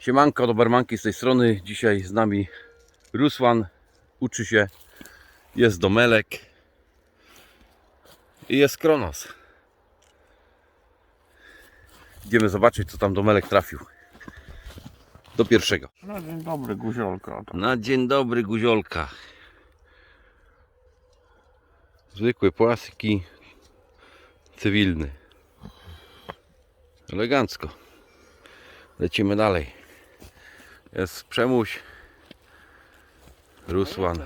Siemanko, Dobermanki z tej strony. Dzisiaj z nami Rusłan, uczy się, jest Domelek i jest Kronos. Idziemy zobaczyć, co tam Domelek trafił. Do pierwszego. No dzień dobry, guziolka. Na dzień dobry, guziolka. Zwykły płaski, cywilny. Elegancko. Lecimy dalej. Jest Przemuś, Rusłan.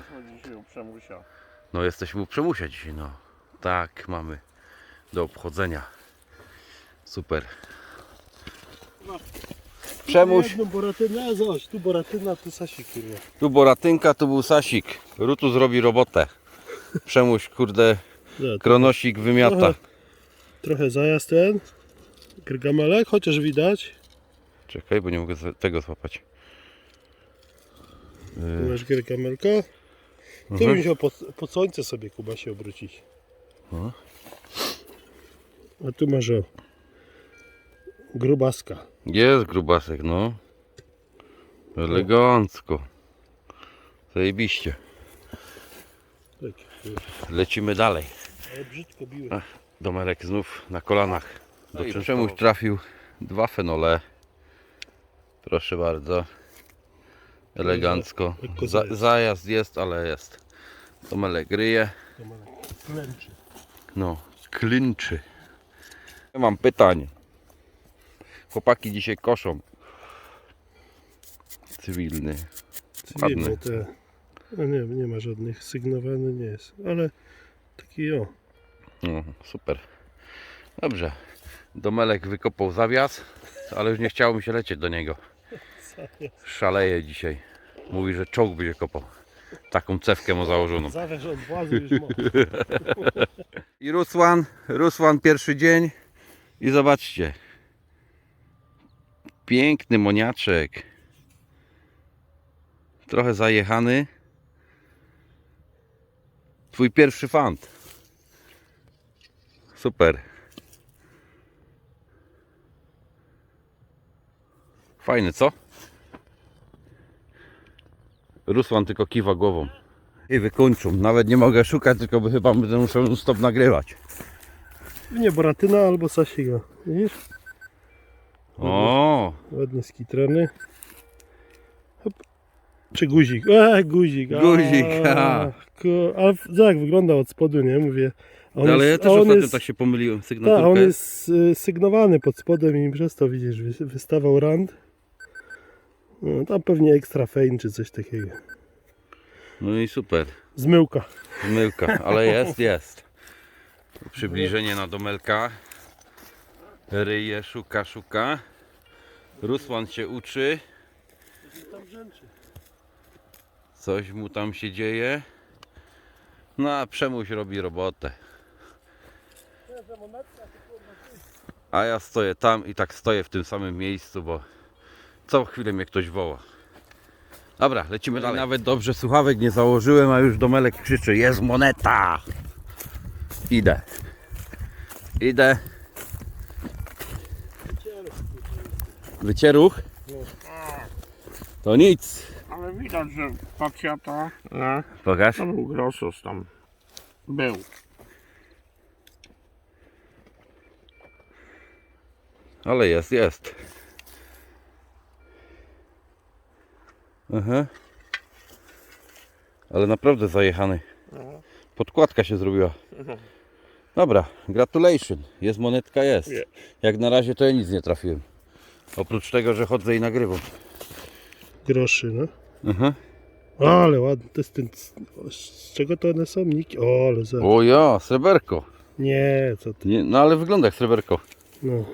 Przemusia. No jesteśmy u Przemusia dzisiaj, no. Tak, mamy do obchodzenia. Super. Przemuś, Jedną boratynę, zobacz, tu boratyna, tu sasik tu Boratynka, tu był Sasik. Rutu zrobi robotę. Przemuś, kurde, Zobacz, kronosik wymiata. Trochę, trochę zajazd ten, grgamelek, chociaż widać. Czekaj, bo nie mogę tego złapać. Tu masz grgamelka. Tu Mhm. bym musiał pod, pod słońce sobie Kuba się obrócić. No. A tu masz o, grubaska. Jest grubasek, no. Elegancko. Zajebiście. Tak, Lecimy dalej. ale brzydko biły. Ach, Domelek znów na kolanach. Do No Czemuś trafił dwa fenole. Proszę bardzo. Elegancko. Za, zajazd. jest, ale jest. Domelek gryje. Klęczy. No, klinczy. Ja mam pytanie. Chłopaki dzisiaj koszą. Cywilny. Ładny. te. No nie, nie ma żadnych sygnowany nie jest, ale taki o. No, super. Dobrze. Domelek wykopał zawias, ale już nie chciało mi się lecieć do niego. Szaleje dzisiaj. Mówi, że czołg będzie kopał. Taką cewkę mu założoną. Zawiesz od już ma. I Rusłan, Rusłan pierwszy dzień. I zobaczcie. Piękny moniaczek. Trochę zajechany. Twój pierwszy fant. Super. Fajny, co? Rusłan tylko kiwa głową. I wykończą. Nawet nie mogę szukać, tylko by chyba będę musiał stop nagrywać. Nie, boratyna albo sasiga. Widzisz? O, Ładnie skitrany. Hop. Czy guzik? E, guzik. a, Guzik, a. ko- Ale wygląda od spodu, nie? Mówię. on ale ja jest- też a on ostatnio jest, tak się pomyliłem. Tak, Sygnaturkę. on jest y, sygnowany pod spodem i przez to widzisz, wy- wystawał rand. No, tam pewnie extra fein czy coś takiego. No i super. Zmyłka. Zmyłka, ale jest, jest. Przybliżenie na domelka. Ryje, szuka, szuka. Rusłan się uczy. Coś mu tam się dzieje. No a Przemuś robi robotę. A ja stoję tam i tak stoję w tym samym miejscu, bo co chwilę mnie ktoś woła. Dobra, lecimy dalej. Nawet dobrze słuchawek nie założyłem, a już Domelek krzyczy, jest moneta! Idę. Idę. Wycieruch? To nic. Ale widać, że pakieta, nie? Pokaż. To był grosos tam. Był. Ale jest, jest. Aha. Ale naprawdę zajechany. Podkładka się zrobiła. Dobra, gratulation. Jest monetka, jest. Jak na razie to ja nic nie trafiłem. Oprócz tego, że chodzę i nagrywam. Groszy, no. Aha. Ale ładny. To jest ten... Z czego to one są? Niki? O, ale za... O ja, sreberko. Nie, co ty. Nie, no ale wygląda jak sreberko. No.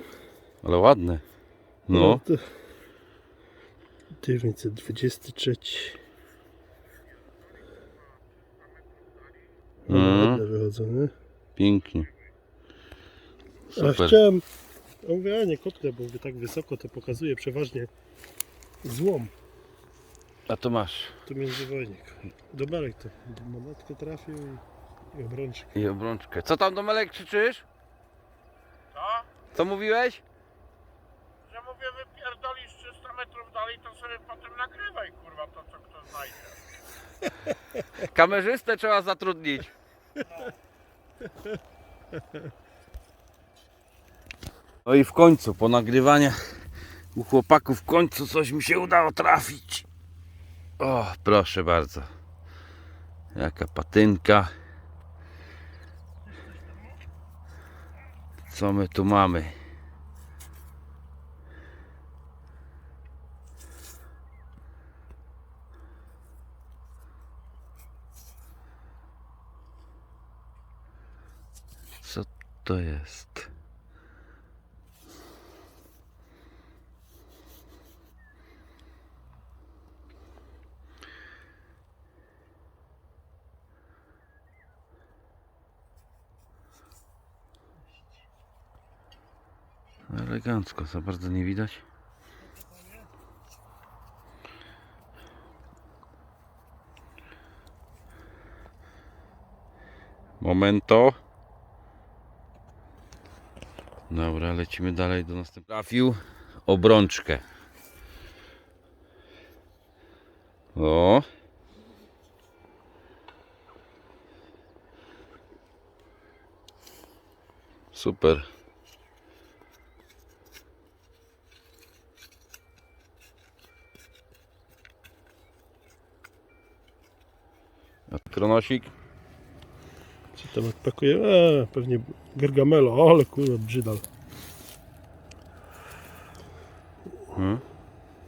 Ale ładne. No. to... 923. No, Mhm. ładne wychodzą, nie? Pięknie. A Super. chciałem... Ja mówię, a nie kopnę, bo mówię, tak wysoko to pokazuje przeważnie złom. A to masz. To międzywojnik. Doberek to monetkę trafił i, i obrączkę. I obrączkę. Co tam Domelek krzyczysz? Co? Co mówiłeś? Mówię, wypierdolisz 300 metrów metrów dalej, to sobie potem nagrywaj, kurwa, to co kto znajdzie. Kamerzystę trzeba zatrudnić. No i w końcu, po nagrywaniach u chłopaków w końcu coś mi się udało trafić. O, proszę bardzo. Jaka patynka. Co my tu mamy? Co to jest? Elegancko, za bardzo nie widać. Momento. Dobra, lecimy dalej do następnego. Trafił obrączkę. O. Super. Kronosik? Tam odpakuje? Eee, pewnie Gargamelo, ale kurwa brzydal. Hmm?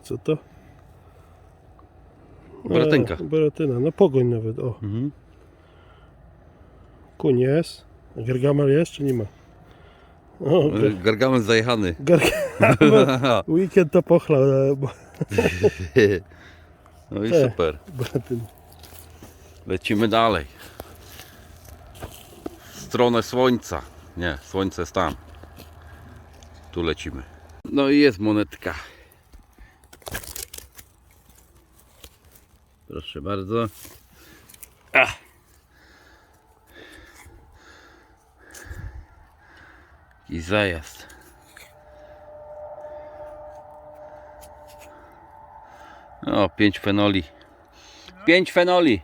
Co to? Bratynka. E, no pogoń nawet, o. Mhm. Kuń jest. Gargamel jest, czy nie ma? O, gar- Gargamel zajechany. Gargamel. Weekend to pochla, e, bo No i Te. super. Lecimy dalej. Stronę słońca. Nie, słońce jest tam. Tu lecimy. No i jest monetka. Proszę bardzo. Ach. I zajazd. O, pięć fenoli. Pięć fenoli.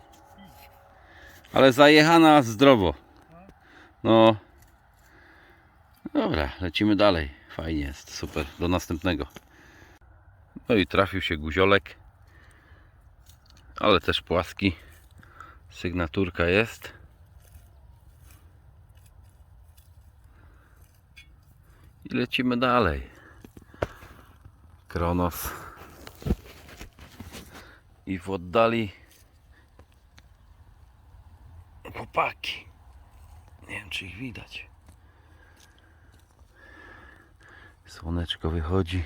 Ale zajechana zdrowo. No. Dobra, lecimy dalej. Fajnie jest, super. Do następnego. No i trafił się guziolek. Ale też płaski. Sygnaturka jest. I lecimy dalej. Kronos. I w oddali chłopaki. Nie wiem, czy ich widać. Słoneczko wychodzi.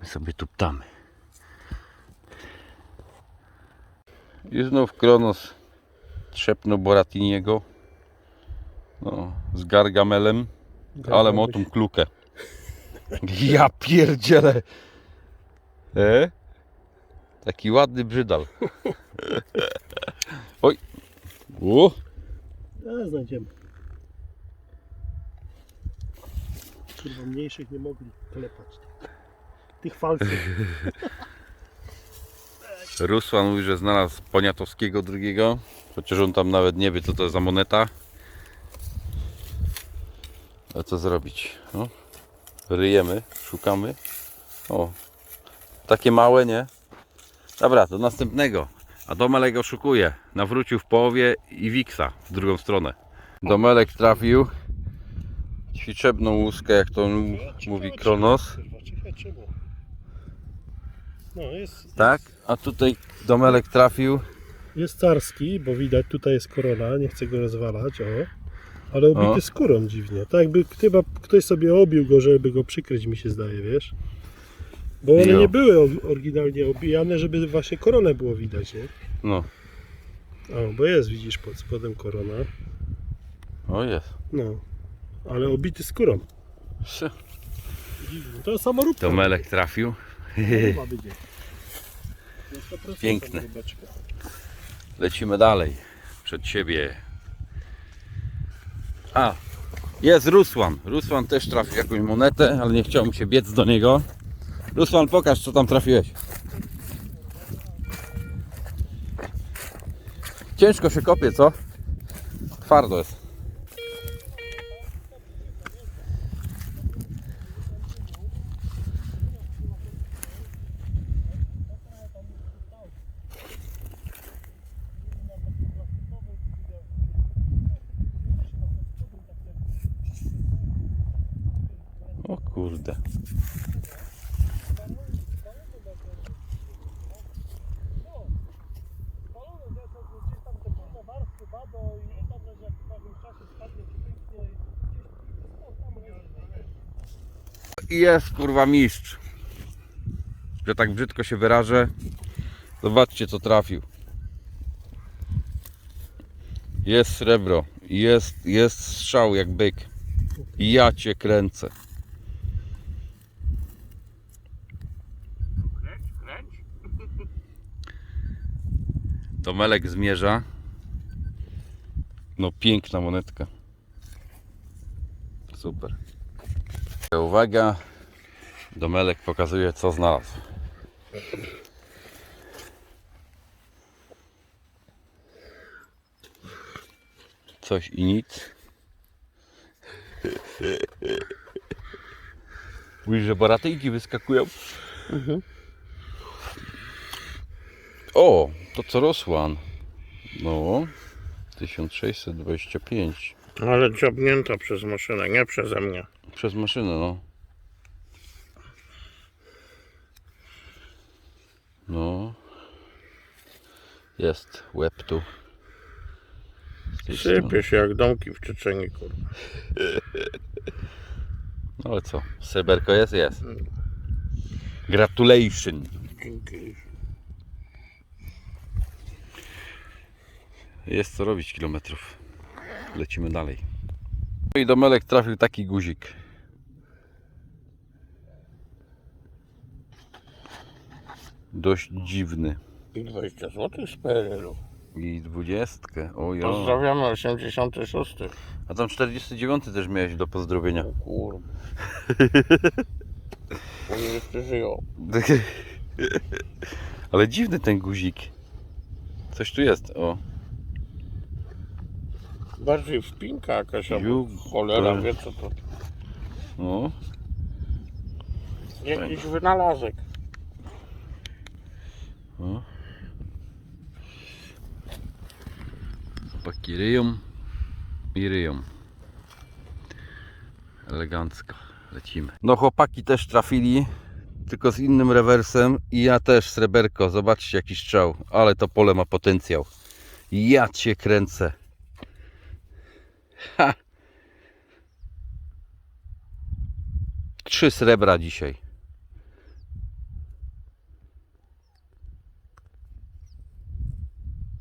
My sobie tu ptamy. I znów Kronos trzepnął Boratiniego. No, z Gargamelem. Ale ma tą klukę. Ja pierdzielę. E? Taki ładny brzydal. Oj. U. A, znajdziemy. Kurwa, mniejszych nie mogli klepać. Tych falców. Rusłan mówi, że znalazł Poniatowskiego drugiego, chociaż on tam nawet nie wie co to jest za moneta. A co zrobić? No. Ryjemy, szukamy. O, takie małe, nie? Dobra, do następnego. A Domelek oszukuje. Nawrócił w połowie i Wiksa w drugą stronę. Domelek trafił ćwiczebną łuskę, jak to mówi Kronos. No, jest, Tak? A tutaj Domelek trafił jest carski, bo widać, tutaj jest korona, nie chcę go rozwalać, o. Ale obity O. skórą dziwnie. Tak jakby chyba ktoś sobie obił go, żeby go przykryć, mi się zdaje, wiesz? Bo one Jo. nie były o- oryginalnie obijane, żeby właśnie koronę było widać, nie? No, O, bo jest, widzisz, pod spodem korona. o jest. No, ale obity skórą. Dziwnie. To samoróbka. Trafił. Będzie. Na 100% Piękne. samoróbeczka. Lecimy dalej. Przed siebie. A, jest Rusłan. Rusłan też trafił jakąś monetę, ale nie chciał mi się biec do niego. Rusman, pokaż co tam trafiłeś. Ciężko się kopie, co? Twardo jest. O kurde. I jest kurwa mistrz. Że tak brzydko się wyrażę. Zobaczcie co trafił. Jest srebro. Jest, jest strzał jak byk. Ja cię kręcę. Kręć, kręć. To Melek zmierza. No piękna monetka. Super. Uwaga. Domelek pokazuje co znalazł. Coś i nic. Mówisz, że baratyjki wyskakują? O, to co Rosłan. No, 1625. Ale dziobnięta przez maszynę, nie przeze mnie. Przez maszynę, no. No. Jest łeb tu. Sypie się jak domki w Czeczeniu, kurwa. No ale co? Sreberko jest? Jest. Gratulation. Dzięki. Jest co robić kilometrów. Lecimy dalej. No i do Melek trafił taki guzik. Dość dziwny. I 20 zł z PRL-u. I dwudziestkę. O ja. Pozdrawiamy 86. A tam 49 też miałeś do pozdrowienia. O kurwa. Oni jeszcze żyją. Ale dziwny ten guzik. Coś tu jest. O. Bardziej wpinka jakaś, albo Ju- cholera wie co to. O. Jakiś wynalazek. O. Chłopaki ryją i ryją. Elegancko. Lecimy. No chłopaki też trafili. Tylko z innym rewersem i ja też sreberko. Zobaczcie jaki strzał. Ale to pole ma potencjał. Ja cię kręcę. Ha! Trzy srebra dzisiaj.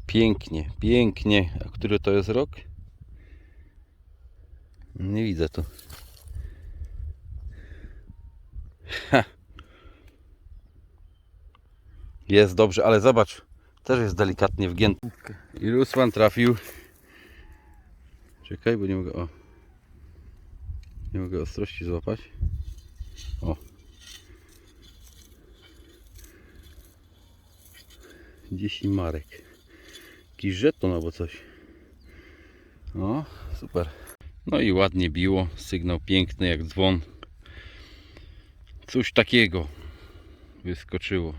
Pięknie, pięknie. A który to jest rok? Nie widzę tu. Ha. Jest dobrze, ale zobacz, też jest delikatnie wgięty. I Rusman trafił. Czekaj, bo nie mogę. O. Nie mogę ostrości złapać. O. 10 marek. Jakiś żeton albo coś. O, super. No i ładnie biło. Sygnał piękny jak dzwon. Coś takiego wyskoczyło.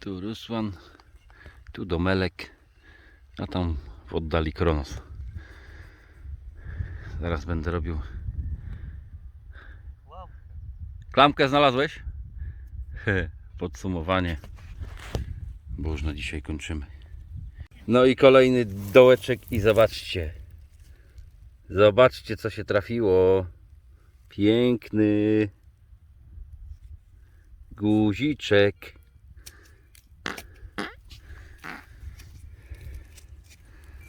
Tu Rusłan, tu Domelek, a tam w oddali Kronos. Zaraz będę robił. Klamkę znalazłeś? He, Podsumowanie. Bo już na dzisiaj kończymy. No i kolejny dołeczek i zobaczcie. Zobaczcie co się trafiło. Piękny guziczek.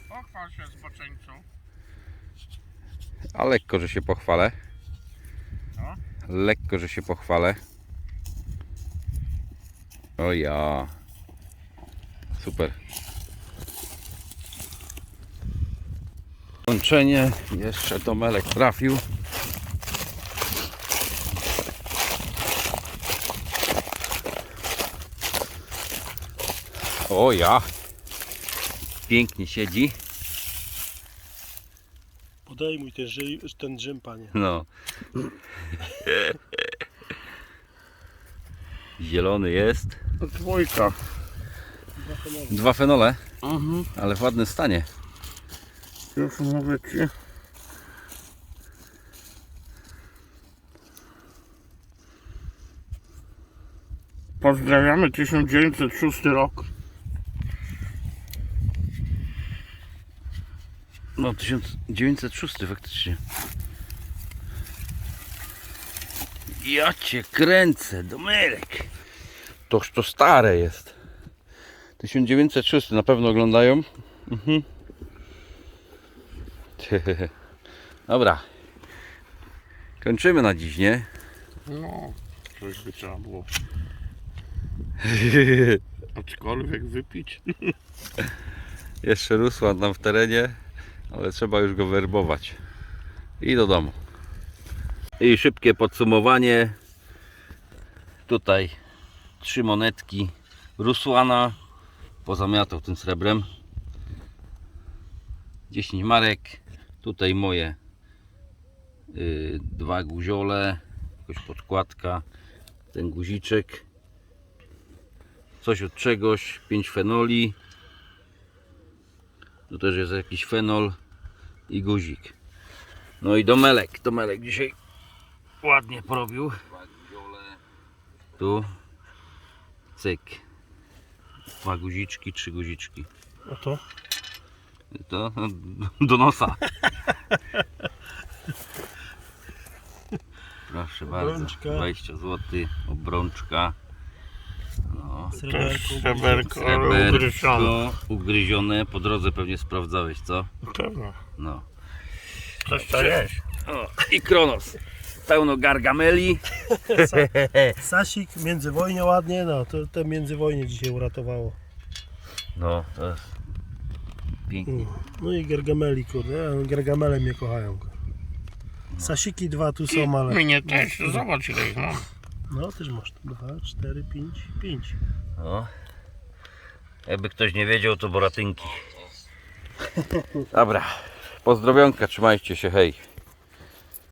Pochwal się zboczeńcu. A lekko, że się pochwalę. Lekko, że się pochwalę. O ja. Super. Łączenie, jeszcze domelek trafił. O ja, pięknie siedzi. Podejmuj ten, ten drzem, panie. No. Zielony jest. Dwójka. Dwa fenole, Mhm. ale w ładnym stanie. Już mówię ci. Pozdrawiamy 1906 rok. No 1906 faktycznie. Ja cię kręcę, domelek. Toż to stare jest. 1906 na pewno oglądają. Mhm. Dobra. Kończymy na dziś, nie? No, coś by trzeba było. Aczkolwiek wypić. Jeszcze Rusłan nam w terenie, ale trzeba już go werbować. I do domu. I szybkie podsumowanie. Tutaj trzy monetki Rusłana. Pozamiatał tym srebrem. 10 marek. Tutaj moje y, dwa guziole. Jakaś podkładka. Ten guziczek. Coś od czegoś. 5 fenoli. Tu też jest jakiś fenol i guzik. No i domelek. Domelek dzisiaj ładnie porobił. Tu cyk. Dwa guziczki, trzy guziczki. A to? To no, do nosa. Proszę bardzo. Obrączka. 20 zł. Obrączka. No. Sreberko. Sreberko, ale ugryzione. Sreberko ugryzione. Po drodze pewnie sprawdzałeś, co? Pewno. No. Coś to jest. O, I Kronos. Pełno gargameli. Sasik, międzywojnie ładnie, no to te międzywojnie dzisiaj uratowało. No, to jest pięknie. Mm. No i Gargameli, kurde, Gargamele mnie kochają. kurde. Sasiki dwa tu są, ale... Mnie też, zobacz ile ich mam. No, też masz tu dwa, cztery, pięć, pięć. No. Jakby ktoś nie wiedział, to boratynki. Dobra. Pozdrowionka, trzymajcie się, hej.